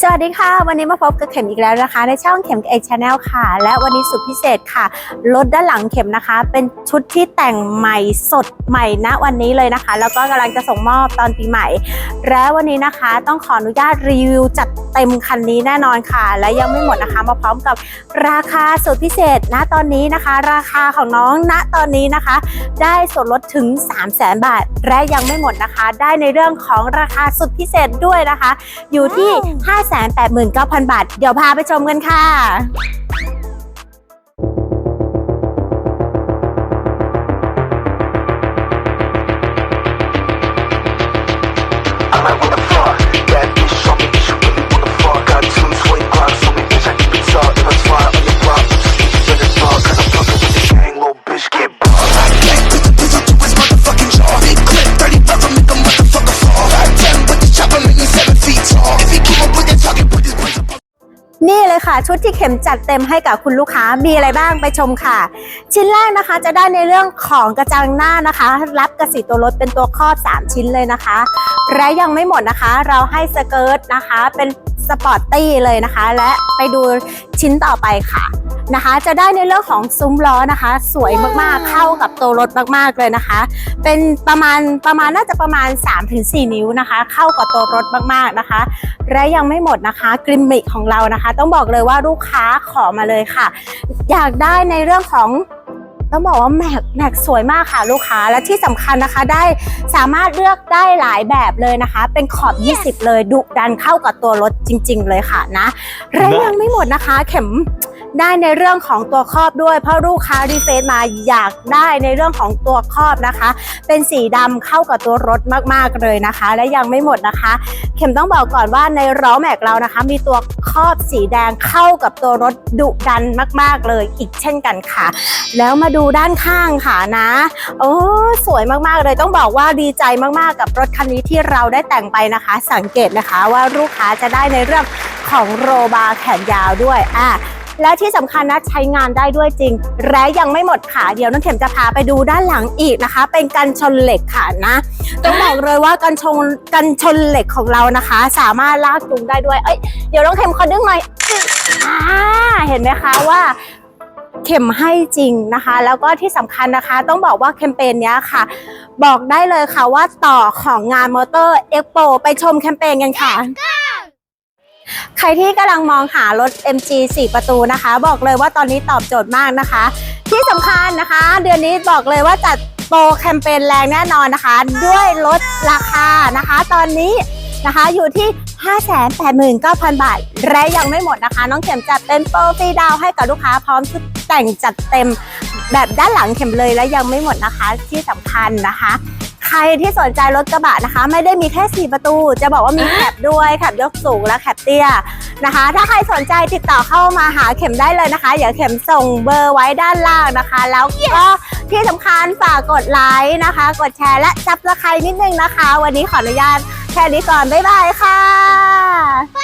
สวัสดีค่ะ วันนี้มาพบกับเข็มอีกแล้วนะคะ ในช่องเข็มเอกชาแนลค่ะ และวันนี้สุดพิเศษค่ะรถด้านหลังเข็มนะคะ เป็นชุดที่แต่งใหม่สดใหม่ณวันนี้เลยนะคะ แล้วก็กำลังจะส่งมอบตอนปีใหม่ และวันนี้นะคะ ต้องขออนุญาตรีวิวจัด เต็มคันนี้แน่นอนค่ะ และยังไม่หมดนะคะมาพร้อมกับราคาสุดพิเศษณตอนนี้นะคะ ราคาของน้องณตอนนี้นะคะ ได้ส่วนลดถึง 3 0 0 0 0 0บาท และยังไม่หมดนะคะ ได้ในเรื่องของราคาสุดพิเศษด้วยนะคะ อยู่ที่ 589,000 บาท เดี๋ยวพาไปชมกันค่ะ นี่เลยค่ะ ชุดที่เข็มจัดเต็มให้กับคุณลูกค้ามีอะไรบ้างไปชมค่ะ ชิ้นแรกนะคะจะได้ในเรื่องของกระจังหน้านะคะ รับกระสีตัวรถเป็นตัวครอบ 3 ชิ้นเลยนะคะ และยังไม่หมดนะคะ เราให้สเกิร์ตนะคะ เป็นสปอร์ตตี้เลยนะคะ และไปดูชิ้นต่อไปค่ะ นะคะ จะได้ในเรื่องของซุ้มล้อนะคะ สวยมากๆเข้ากับตัวรถมากๆเลยนะคะ เป็นประมาณประมาณน่าจะประมาณ 3-4 นิ้วนะคะ เข้ากับตัวรถมากๆนะคะ และยังไม่หมดนะคะกริมมิกของเรานะคะ ต้องบอกเลยว่าลูกค้าขอมาเลยค่ะ อยากได้ในเรื่องของ ต้องบอกว่าแม็กแม็กสวยมากค่ะลูกค้าและที่สำคัญนะคะได้สามารถเลือกได้หลายแบบเลยนะคะ เป็นขอบ20 เลยดุดันเข้ากับตัวรถจริง ๆ เลยค่ะนะและยังไม่หมดนะคะ เข็มได้ในเรื่องของตัวครอบด้วย เพราะลูกค้ารีเฟซมาอยากได้ในเรื่องของตัวครอบนะคะ เป็นสีดำเข้ากับตัวรถมากๆเลยนะคะ และยังไม่หมดนะคะ เข็มต้องบอกก่อนว่าในล้อแม็กเรานะคะ มีตัวค รอบสีแดงเข้ากับตัวรถดุดันมากๆเลยอีกเช่นกันค่ะ แล้วมาดูด้านข้างค่ะนะ โอ้สวยมากๆเลยต้องบอกว่าดีใจมากๆกับรถคันนี้ที่เราได้แต่งไปนะคะ สังเกตนะคะว่าลูกค้าจะได้ในเรื่องของโรบาร์แขนยาวด้วยอะและที่สำคัญนะใช้งานได้ด้วยจริง และยังไม่หมดค่ะ เดี๋ยวน้องเข็มจะพาไปดูด้านหลังอีกนะคะ เป็นกันชนเหล็กค่ะนะ ต้องบอกเลยว่ากันชนกันชนเหล็กของเรานะคะ สามารถลากจูงได้ด้วย เอ้ยเดี๋ยวน้องเข็มขอดึงหน่อยอ่าเห็นไหมคะว่าเข็มให้จริงนะคะ แล้วก็ที่สำคัญนะคะ ต้องบอกว่าแคมเปญนี้ค่ะ บอกได้เลยค่ะว่าต่อของงานมอเตอร์เอ็กโปไปชมแคมเปญกันค่ะใครที่กำลังมองหารถ MG 4 ประตูนะคะ บอกเลยว่าตอนนี้ตอบโจทย์มากนะคะ ที่สำคัญนะคะ เดือนนี้บอกเลยว่าจัด ปรแคมเปญแรงแน่นอนนะคะ ด้วยลดราคานะคะ ตอนนี้นะคะอยู่ที่ 589,000 บาท และยังไม่หมดนะคะ น้องเข็มจัดเป็นโปรฟรีดาวให้กับลูกค้าพร้อมชุดแต่งจัดเต็มแบบด้านหลังเข็มเลยและยังไม่หมดนะคะที่สำคัญนะคะ ใครที่สนใจรถกระบะนะคะ ไม่ได้มีแค่ 4 ประตู จะบอกว่ามีแคปด้วยแคปยกสูงและแคปเตี้ย นะคะ ถ้าใครสนใจติดต่อเข้ามาหาเข็มได้เลยนะคะเดี๋ยวเข็มส่งเบอร์ไว้ด้านล่างนะคะ แล้วก็ที่สำคัญฝากกดไลค์นะคะ กดแชร์และซับสไครต์นิดนึงนะคะ วันนี้ขออนุญาตแค่นี้ก่อน บ๊ายบายค่ะบ๊ายบาย